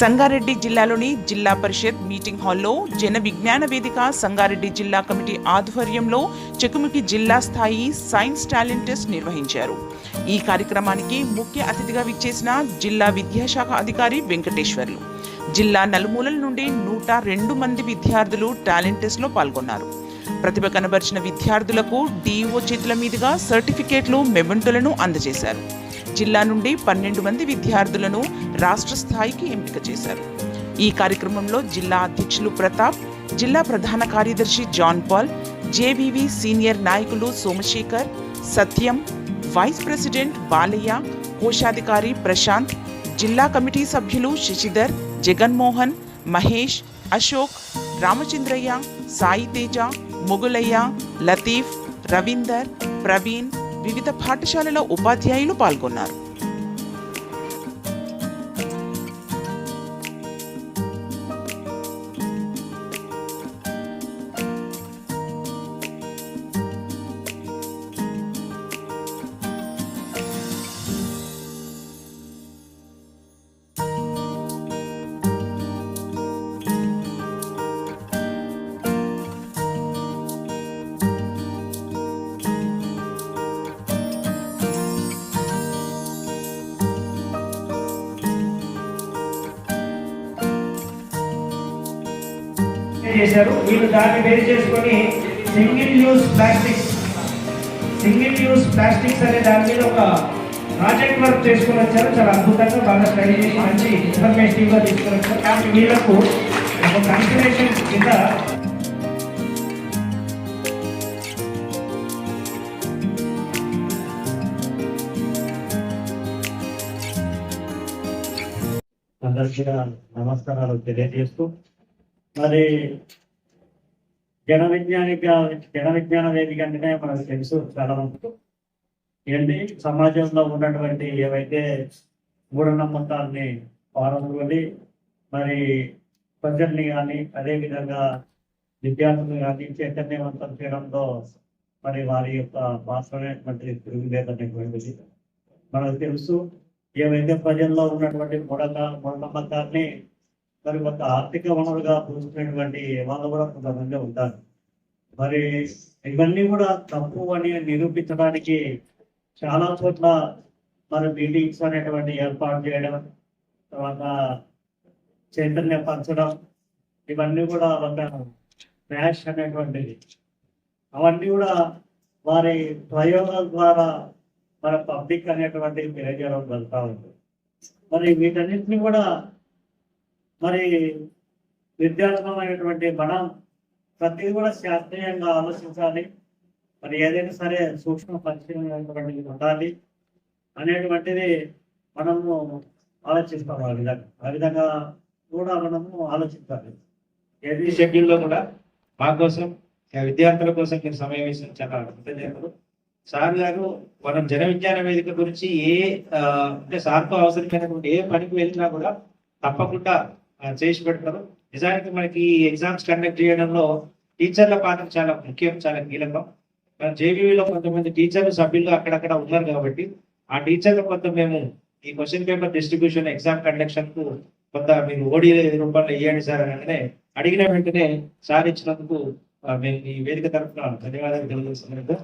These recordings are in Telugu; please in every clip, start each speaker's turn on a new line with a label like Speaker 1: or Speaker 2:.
Speaker 1: సంగారెడ్డి జిల్లాలోని జిల్లా పరిషత్ మీటింగ్ హాల్లో జన విజ్ఞాన వేదిక సంగారెడ్డి జిల్లా కమిటీ ఆధ్వర్యంలో చెకుమికి జిల్లా స్థాయి సైన్స్ టాలెంట్ టెస్ట్ నిర్వహించారు. ఈ కార్యక్రమానికి ముఖ్య అతిథిగా విచ్చేసిన జిల్లా విద్యాశాఖ అధికారి వెంకటేశ్వర్లు. జిల్లా నలుమూలల నుండి నూట రెండు మంది విద్యార్థులు టాలెంట్ టెస్ట్లో పాల్గొన్నారు. ప్రతిభ కనబరిచిన విద్యార్థులకు డిఈఓ చేతుల మీదుగా సర్టిఫికేట్లు మెమెంటోలను అందజేశారు. జిల్లా నుండి పన్నెండు మంది విద్యార్థులను రాష్ట్ర స్థాయికి ఎంపిక చేశారు. ఈ కార్యక్రమంలో జిల్లా అధ్యక్షులు ప్రతాప్ జిల్లా ప్రధాన కార్యదర్శి జాన్ పాల్ జేబీవి సీనియర్ నాయకులు సోమశేఖర్ సత్యం వైస్ ప్రెసిడెంట్ బాలయ్య కోశాధికారి ప్రశాంత్ జిల్లా కమిటీ సభ్యులు శశిధర్ జగన్మోహన్ మహేష్ అశోక్ రామచంద్రయ్య సాయి తేజ మొగులయ్య లతీఫ్ రవీందర్ ప్రవీణ్ వివిధ పాఠశాలల ఉపాధ్యాయులు పాల్గొన్నారు.
Speaker 2: చేశారు. వీళ్ళు దాన్ని వేరు చేసుకొని single use plastics single use plastics అనే దాని మీద ఒక ప్రాజెక్ట్ వర్క్ చేసుకుని వచ్చారు. చాలా అద్భుతంగా బాగా స్టడీ చేసి మంచి ఇన్ఫర్మేటివ్గా తీసుకుని వచ్చారు. కాబట్టి వీళ్ళకు ఒక కన్సిడరేషన్ కింద అందరికీ నమస్కారాలు తెలియజేస్తూ మరి జన విజ్ఞానిక జన విజ్ఞాన వేదిక అంటేనే మనకు తెలుసు చాలా మందికి ఏంటి? సమాజంలో ఉన్నటువంటి ఏవైతే మూఢనమ్మకాలని పాల్గొని మరి ప్రజల్ని కానీ అదేవిధంగా విద్యార్థులు కానీ చైతన్యవంతం చేయడంలో మరి వారి యొక్క పాత్రమైనటువంటి తిరుగులేదనేటువంటిది మనకు తెలుసు ఏవైతే ప్రజల్లో ఉన్నటువంటి మూఢ మూఢనమ్మకాన్ని మరి కొంత ఆర్థిక వనరుగా చూసినటువంటి వాళ్ళు కూడా కొంతమంది ఉంటారు. మరి ఇవన్నీ కూడా తప్పు అని నిరూపించడానికి చాలా చోట్ల మరి మీటింగ్స్ అనేటువంటి ఏర్పాటు చేయడం తర్వాత చైతన్యపరచడం ఇవన్నీ కూడా ఒక ర్యాష్ అనేటువంటిది. అవన్నీ కూడా వారి ప్రయోగాల ద్వారా మన పబ్లిక్ అనేటువంటి తెలియజేయడం జరుగుతూ ఉంది. మరి వీటన్నిటిని కూడా మరి విద్యార్థులమైనటువంటి మనం ప్రతిదీ కూడా శాస్త్రీయంగా ఆలోచించాలి. మరి ఏదైనా సరే సూక్ష్మ పరిశీలనటువంటిది ఉండాలి. అనేటువంటిది మనము ఆలోచిస్తాం ఆ విధంగా ఆ విధంగా కూడా మనము ఆలోచించాలి. ఏది
Speaker 3: షెడ్యూల్లో కూడా మా కోసం విద్యార్థుల కోసం మీరు సమయం ఇచ్చిన చాలా కృతజ్ఞతలు సార్ గారు మనం జన విజ్ఞాన వేదిక గురించి ఏ అంటే సార్తో అవసరమైనటువంటి ఏ పనికి వెళ్ళినా కూడా తప్పకుండా చేసి పెడతారు. నిజానికి మనకి ఈ ఎగ్జామ్స్ కండక్ట్ చేయడంలో టీచర్ల పాత్ర చాలా ముఖ్యం చాలా కీలకం. మన జేబీలో కొంతమంది టీచర్లు సభ్యులు అక్కడక్కడ ఉన్నారు కాబట్టి ఆ టీచర్లు కొంత మేము ఈ క్వశ్చన్ పేపర్ డిస్ట్రిబ్యూషన్ ఎగ్జామ్ కండక్షన్కు కొంత మీరు ఓడి రూపంలో ఇవ్వండి సార్ అని అడిగిన వెంటనే సార్ ఇచ్చినందుకు మేము ఈ వేదిక తరఫున ధన్యవాదాలు తెలియజేస్తున్నాను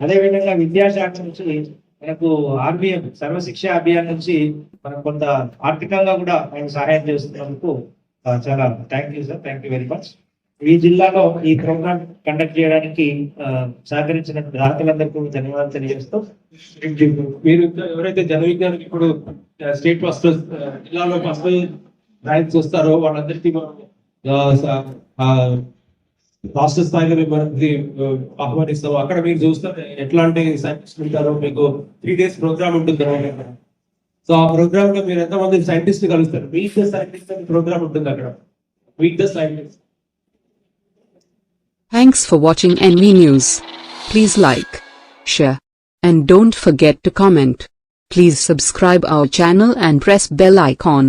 Speaker 3: అదేవిధంగా విద్యాశాఖ నుంచి మనకు ఆర్బిఎం సర్వశిక్ష అభియాన్ నుంచి మనకు కొంత ఆర్థికంగా కూడా ఆయన సహాయం చేస్తున్నందుకు చాలా thank you sir thank you very much ఈ జిల్లాలో ఈ ప్రోగ్రామ్ కండక్ట్ చేయడానికి సహకరించిన దాతలందరికీ ధన్యవాదాలు తెలియజేస్తూ
Speaker 4: మీరు ఎవరైతే జన విజ్ఞానం ఇప్పుడు స్టేట్ ఫస్ట్ జిల్లాలో ఫస్ట్ ర్యాంక్స్ వస్తారో వాళ్ళందరికీ మనం రాష్ట్ర స్థాయిలో మేము మనకి ఆ, ఆహ్వానిస్తాము అక్కడ మీరు చూస్తారు ఎట్లాంటి సైంటిస్ట్ ఉంటారో మీకు త్రీ డేస్ ప్రోగ్రామ్ ఉంటుంది సో ఆ ప్రోగ్రామ్ లో మీరు ఎంతమంది సైంటిస్ట్ కలుస్తారు మీట్ ద సైంటిస్ట్ అని ప్రోగ్రామ్ ఉంటుంది అక్కడ meet the scientist
Speaker 5: Thanks for watching NV News. Please like, share, and don't forget to comment. Please subscribe our channel and press bell icon.